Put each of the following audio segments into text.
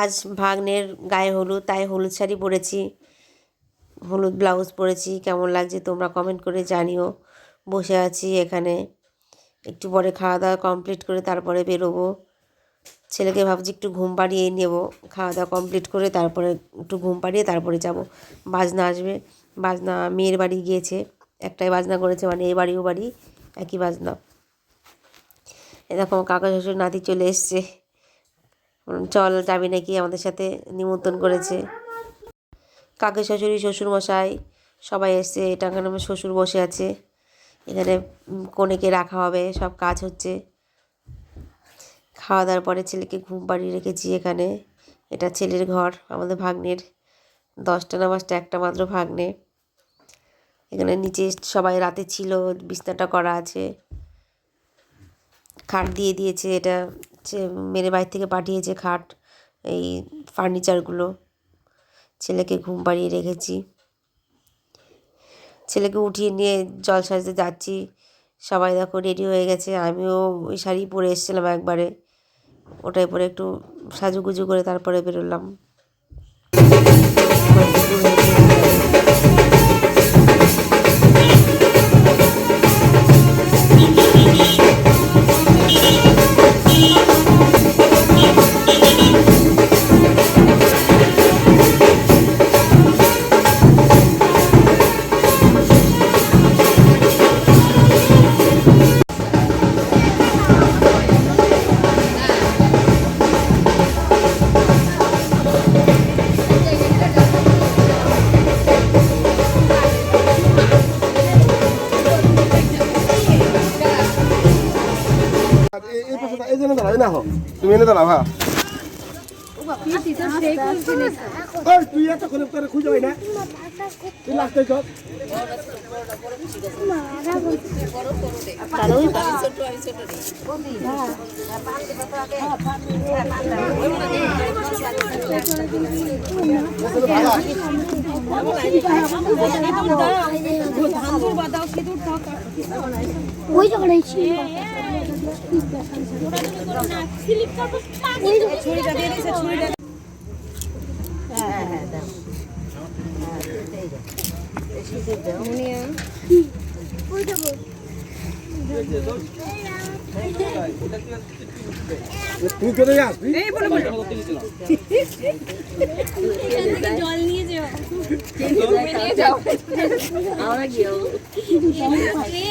আজ ভাগ্নের গায়ে হলুদ, তাই হলুদ শাড়ি পরেছি। হলুদ ব্লাউজ পরেছি। কেমন লাগছে তোমরা কমেন্ট করে জানিও। বসে আছি এখানে। একটু পরে খাওয়া দাওয়া কমপ্লিট করে তারপরে বেরোবো। ছেলেকে ভাবছি একটু ঘুম পাড়িয়ে নেব। খাওয়া দাওয়া কমপ্লিট করে তারপরে একটু ঘুম পাড়িয়ে তারপরে যাব। বাজনা আসবে। বাজনা, মেয়ের বাড়ি গিয়েছে। একটাই বাজনা করেছে মানে এ বাড়ি ও বাড়ি একই বাজনা। এরকম কাকা শ্বশুর নাতি চলে এসছে। চল যাবি নাকি আমাদের সাথে নিমন্ত্রণ করেছে। কাকে শ্বশুরি শ্বশুর মশাই সবাই এসছে এটা আমার শ্বশুর বসে আছে। এখানে কনেকে রাখা হবে, সব কাজ হচ্ছে। খাওয়া দাওয়ার পরে ছেলেকে ঘুম পাড়িয়ে রেখেছি এখানে। এটা ছেলের ঘর, আমাদের ভাগ্নের। দশটা না পাঁচটা, একটা মাত্র ভাগ্নে। এখানে নিচে সবাই রাতে ছিল, বিছনাটা করা আছে। খাট দিয়ে দিয়েছে, এটা মেরে বাইরে থেকে পাঠিয়েছে খাট, এই ফার্নিচারগুলো ছেলেকে ঘুম পাড়িয়ে রেখেছি। ছেলেকে উঠিয়ে নিয়ে জল সাজতে যাচ্ছি। সবাই দেখো রেডি হয়ে গেছে। আমিও ওই শাড়ি পরে এসেছিলাম একবারে। ওটাই পরে একটু সাজুগুজু করে তারপরে বেরোলাম। হো। তুমি এনে দাঁড়াও, হ্যাঁ। তুই এত করে খুঁজে পাই না? তুই last এ চল। ওই জায়গাটাই ছিল তুই কোথায় যাস? জল নিয়ে যাও নিয়ে যাও আমরা দিয়ে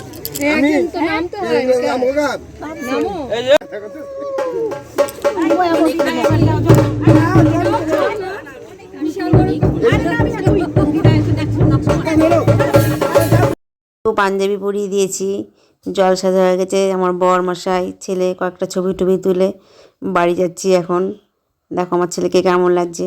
বেটা। মাছ আমি এই যে আমগো গাছ। এই যে তো পাঞ্জাবি পরিয়ে দিয়েছি। জল সাজা হয়ে গেছে। আমার বর মশাই ছেলে কয়েকটা ছবি টবি তুলে বাড়ি যাচ্ছি এখন। দেখো আমার ছেলেকে কেমন লাগছে।